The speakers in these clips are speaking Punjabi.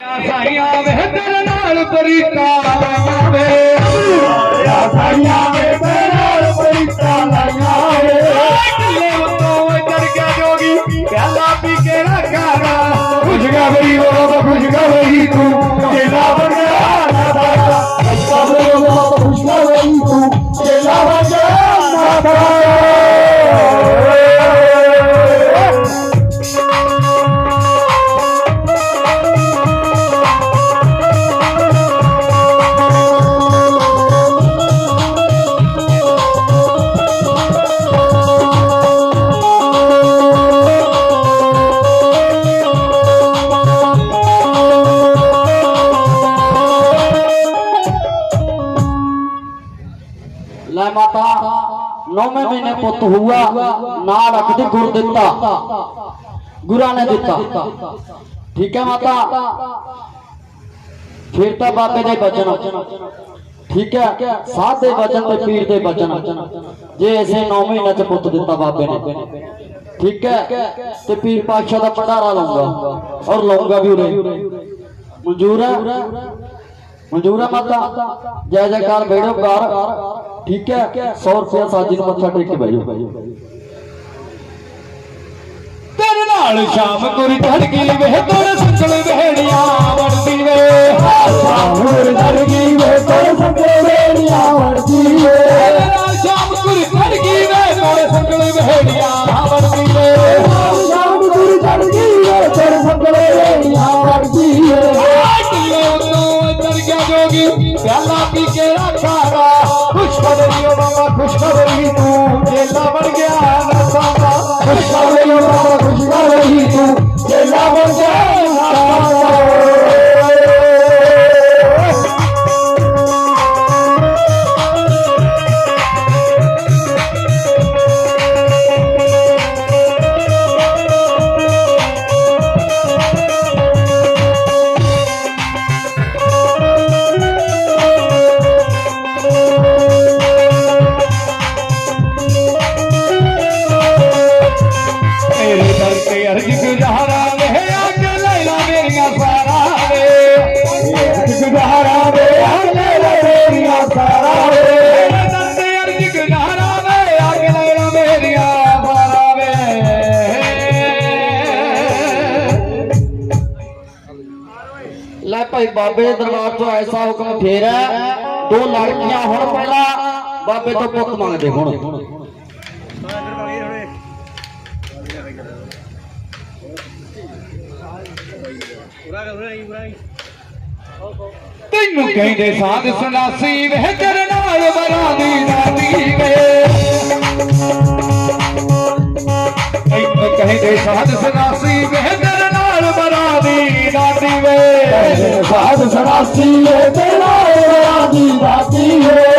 ਸਾਈਆਂ ਵੇ ਤੇਰੇ ਨਾਲ ਤਰੀਕਾ ਲਾਈਆਂ ਵੇ ਆ ਸਾਈਆਂ ਵੇ ਤੇਰੇ ਨਾਲ ਪਰੀਤਾ ਲਾਈਆਂ ਵੇ ਕਿਲੇ ਉੱਤੋਂ ਚੜ ਗਿਆ ਜੋਗੀ ਪਿਆਲਾ ਪੀ ਕੇ ਰੱਖਾਗਾ। ਖੁਸ਼ਖਬਰੀ ਉਹ ਖੁਸ਼ਖਬਰੀ ਤੂੰ। ਲੈ ਮਾਤਾ, ਨੌਵੇਂ ਮਹੀਨੇ ਪੁੱਤ ਹੁਆ ਨਾਲ ਰੱਖਦੀ ਗੁਰ ਦਿੱਤਾ। ਗੁਰਾਂ ਨੇ ਦਿੱਤਾ। ਠੀਕ ਹੈ ਮਾਤਾ? ਫਿਰ ਤਾਂ ਬਾਬੇ ਦੇ ਬਚਨ। ਠੀਕ ਹੈ? ਸਾਧ ਦੇ ਬਚਨ ਤੇ ਪੀਰ ਦੇ ਬਚਨ। ਜੇ ਇਸੇ 9 ਮਹੀਨੇ ਚ ਪੁੱਤ ਦਿੱਤਾ ਬਾਬੇ ਨੇ। ਠੀਕ ਹੈ? ਤੇ ਪੀਰ ਪਾਤਸ਼ਾਹ ਦਾ ਭੰਡਾਰਾ ਲਾਉਂਗਾ। ਔਰ ਲਾਉਂਗਾ ਵੀ ਉਰੇ। ਮਨਜ਼ੂਰ ਹੈ? ਮਨਜ਼ੂਰ ਹੈ ਮਾਤਾ? ਜੈ ਜੈਕਾਰ, ਬੇੜੋ ਕਰ ਠੀਕ ਹੈ 100 ਰੁਪਏ ਸਾਜੀ ਨੂੰ ਮੱਥਾ ਟੇਕ ਕੇ ਬੈਜੋ ਤੇਰੇ ਨਾਲ ਸ਼ਾਮ ਗੁਰ ਚੜ ਗਈ ਵੇ ਤੇਰੇ ਸੰਗਲ ਵਹਿੜੀਆਂ ਵੜਦੀ ਵੇ ਹੋਰ ਦਰਗੀ ਵੇ ਤੇਰੇ ਸੰਗੇ ਵੇੜੀਆਂ ਵੜਦੀ ਵੇ ਭਾਈ ਬਾਬੇ ਦੇ ਦਰਬਾਰ ਤੋਂ ਐਸਾ ਹੁਕਮ ਫੇਰ ਹੈ। ਦੋ ਲੜਕੀਆਂ ਹੁਣ ਪਹਿਲਾਂ ਬਾਬੇ ਤੋਂ ਪੁੱਤ ਮੰਗਦੇ ਹੁਣ। ਤੈਨੂੰ ਕਹਿੰਦੇ ਸਾਧ ਸੰਦਾਸੀ ਵੇ ਤੇਰੇ ਨਾਲ ਬਰਾਂ ਦੀ ਦਾਦੀ ਵੇ ਤੈਨੂੰ ਕਹਿੰਦੇ ਸਾਧ ਸੰਦਾਸੀ ਵੇ ਦੀ ਦਾਦੀ ਵੇ। ਸਾਧ ਸਰਾਸੀ ਏ ਤੇਰਾ ਰਾਜੀ ਬਾਤੀ ਏ।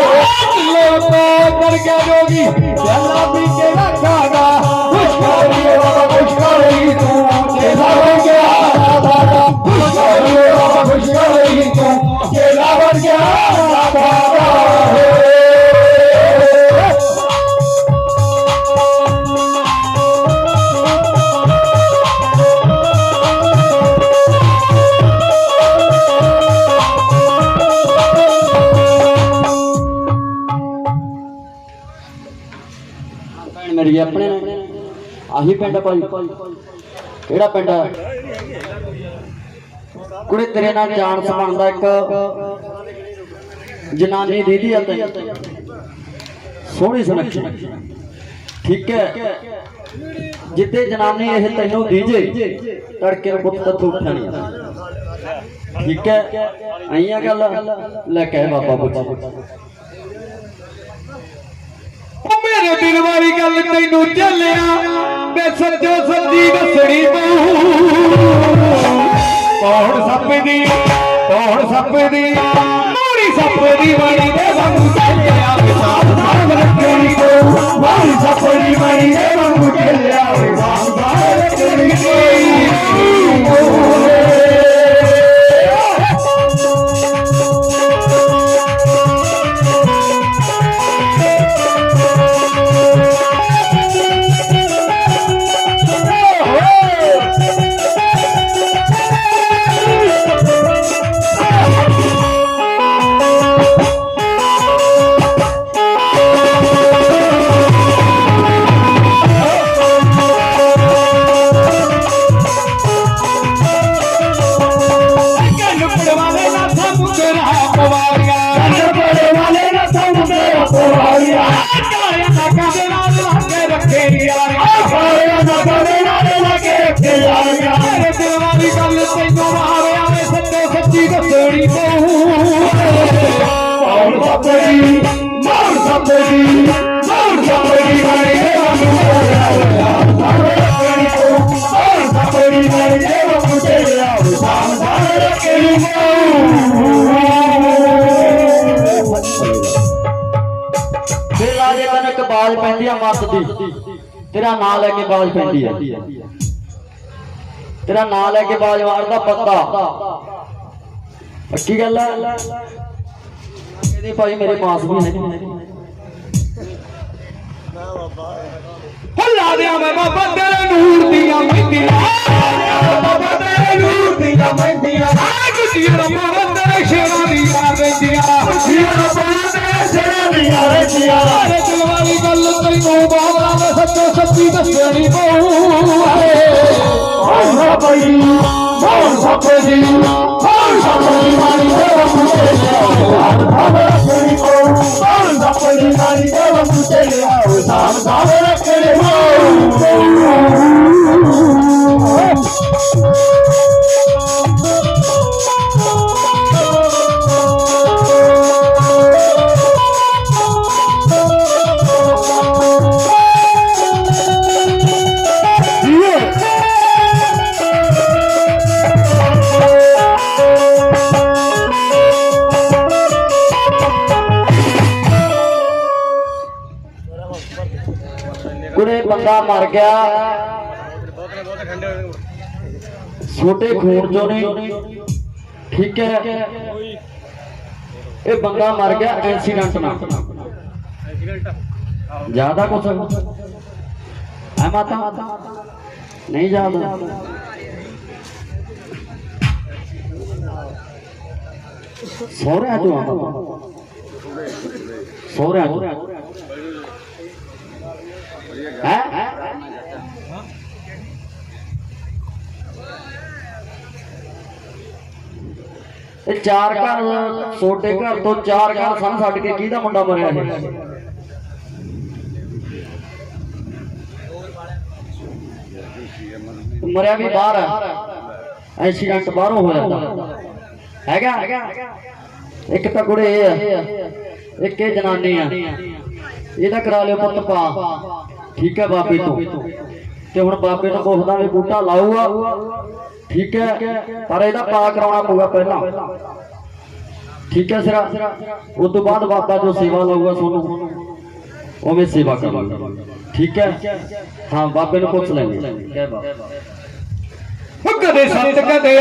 ਲੋਕੋ ਕਰ ਗਿਆ ਜੋਗੀ ਚੱਲਾ ਪੀ ਕੇ ਰੱਖਾਗਾ। ਖੁਸ਼ਖਬਰੀ ਏ ਬਾਬਾ ਖੁਸ਼ਖਬਰੀ ਤੂੰ। ਆਹੀ ਪਿੰਡ ਆ ਭਾਈ। ਕਿਹੜਾ ਪਿੰਡ ਹੈ ਕੁੜੇ, ਤੇਰੇ ਨਾਲ ਜਾਣ ਸਮਾਨ ਇੱਕ ਜਨਾਨੀ ਦੀਦੀ ਆ ਤੇ ਸੋਹਣੀ ਸੁਨੱਖੀ ਠੀਕ ਹੈ। ਜਿੱਤੇ ਜਨਾਨੀ ਇਹ ਤੈਨੂੰ ਦੀਜੇ, ਤੜਕੇ ਨੂੰ ਪੁੱਤ ਤੂੰ ਉੱਠਿਆ ਠੀਕ ਹੈ। ਆਈਆਂ ਗੱਲ। ਲੈ ਕੇ ਬਾਬਾ ਪੁੱਛ ਉਹ ਮੇਰੇ ਦਿਲ ਵਾਲੀ ਗੱਲ ਤੈਨੂੰ ਚੱਲਿਆ ਵੇ ਸੱਜੋ ਸੱਜੀ ਦੱਸਣੀ ਤੂੰ ਕੌਣ ਸੱਪ ਦੀ ਕੌਣ ਸੱਪ ਦੀ ਮੋੜੀ ਸੱਪ ਦੀ ਵਾਲੀ ਦੇ ਵਾਂਗੂ ਚੱਲਿਆ ਵੇ ਸਾਧ ਸਾਧ ਰੱਖਣੀ ਤੂੰ ਵਾਲੀ ਸਫਰੀ ਮਣੀ ਦੇ ਵਾਂਗੂ ਚੱਲਿਆ ਵੇ ਬਾਬਾ ਤੇਰੀ ਓ ਨਾਗਾ ਦੇ ਨਾਲ ਲਾ ਕੇ ਰੱਖੇ ਯਾਰ ਸਾਰਿਆਂ ਨਾਗਾ ਦੇ ਨਾਲ ਲਾ ਕੇ ਰੱਖੇ ਯਾਰ ਮੇਰੇ ਦਿਲ ਵਾਲੀ ਗੱਲ ਤੈਨੂੰ ਮਾਰੇ ਆਵੇ ਸੱਚੇ ਸੱਚੀ ਦੱਸਣੀ ਪਊ ਮਾਰ ਸੱਪੜੀ ਮਾਰ ਸੱਪੜੀ ਫਿਰ ਰਾਜੇ ਤੈਨੂੰ ਇੱਕ ਬਾਜ ਪੈਂਦੀ ਆ ਮੱਤ ਦੀ। ਤੇਰਾ ਨਾਂ ਲੈ ਕੇ ਬਾਜ ਪੈਂਦੀ ਆ। ਤੇਰਾ ਨਾਂ ਲੈ ਕੇ ਬਾਜ ਮਾਰਦਾ ਪੱਤਾ ਪੱਕੀ। ਗੱਲ ਹੈ ਇਹਦੀ ਭਾਈ ਮੇਰੇ ਪਾਸ ਵੀ ਹੈ ਹੱਲਾ ਦਿਆਂ ਮੈਂ ਬਾਬਾ ਤੇਰੇ ਨੂਰ ਦੀਆਂ ਮਹਿੰਦੀਆਂ ਬਾਬਾ ਤੇਰੇ ਨੂਰ ਦੀਆਂ ਮਹਿੰਦੀਆਂ ਗੁੱਡੀਆਂ ਬਾਬਾ ਤੇਰੇ ਸ਼ੇਰਾਂ ਦੀਆਂ ਰਹਿੰਦੀਆਂ ਜੀਵਨ ਬਾਬਾ ਤੇਰੇ ਸਿਰਾਂ ਦੀਆਂ ਰੱਜੀਆਂ ਸਾਰੇ ਦਿਲ ਵਾਲੀ ਗੱਲ ਤੈਨੂੰ ਬਾਬਾ ਮੈਂ ਸੱਚੋ ਸੱਚੀ ਦੱਸਣੀ ਪਊ। ਕੌਣ ਸੱਪੜੀ ਕੌਣ ਸੱਪੜੀ ਕੌਣ ਸੱਪੜੀ ਮਾਰੀ ਸਾਮ ਸਾਮ ਰੱਖੀ ਕੌਣ ਸੱਪੜੀ ਮਾਰੀ ਦੇਵਾ ਮੁੰਡਿਆ ਸਾਮ ਸਾਮ ਬੰਦਾ ਮਰ ਗਿਆ। ਛੋਟੇ ਖੂਨ ਚੋਂ ਨਹੀਂ। ਠੀਕ ਹੈ। ਇਹ ਬੰਦਾ ਮਰ ਗਿਆ ਐਕਸੀਡੈਂਟ ਨਾਲ। ਜ਼ਿਆਦਾ ਕੁਛ। ਹੈ ਮਾਤਾ। ਨਹੀਂ ਜ਼ਿਆਦਾ। ਸੋਹਰਿਆਂ ਚੋਂ ਸੋਹਰਿਆਂ ਚੋਂ। ਇਹ ਚਾਰ ਘਰ, ਛੋਟੇ ਘਰ ਤੋਂ ਚਾਰ ਘਰ ਸਨ ਛੱਡ ਕੇ ਕਿਹਦਾ ਮੁੰਡਾ ਮਰਿਆ ਇਹ? ਮਰਿਆ ਵੀ ਬਾਹਰ ਹੈ ਐਕਸੀਡੈਂਟ ਬਾਹਰੋਂ ਹੋਇਆ ਹੈਗਾ? ਇੱਕ ਤਾਂ ਕੁੜੇ ਇਹ ਆ। ਇੱਕ ਇਹ ਜਨਾਨੀ ਆ। ਇਹਦਾ ਕਰਾ ਲਿਓ ਪੁੱਤ ਪਾ। ਠੀਕ ਹੈ ਬਾਬੇ ਤੋਂ। ਤੇ ਹੁਣ ਬਾਬੇ ਨੂੰ ਪੁੱਛਦਾ ਵੀ ਬੂਟਾ ਲਾਊਗਾ। ਠੀਕ ਹੈ ਪਰ ਇਹਦਾ ਪਾ ਕਰਾਉਣਾ ਪਊਗਾ ਪਹਿਲਾਂ। ਠੀਕ ਹੈ ਸਿਰਾ। ਉਸ ਤੋਂ ਬਾਅਦ ਬਾਬਾ ਜੋ ਸੇਵਾ ਲਾਊਗਾ ਤੁਹਾਨੂੰ ਉਵੇਂ ਸੇਵਾ ਕਰੂਗਾ ਠੀਕ ਹੈ? ਹਾਂ ਬਾਬੇ ਨੂੰ ਪੁੱਛ ਲੈਂਗੇ ਕਦੇ ਸੱਤ ਕਦੇ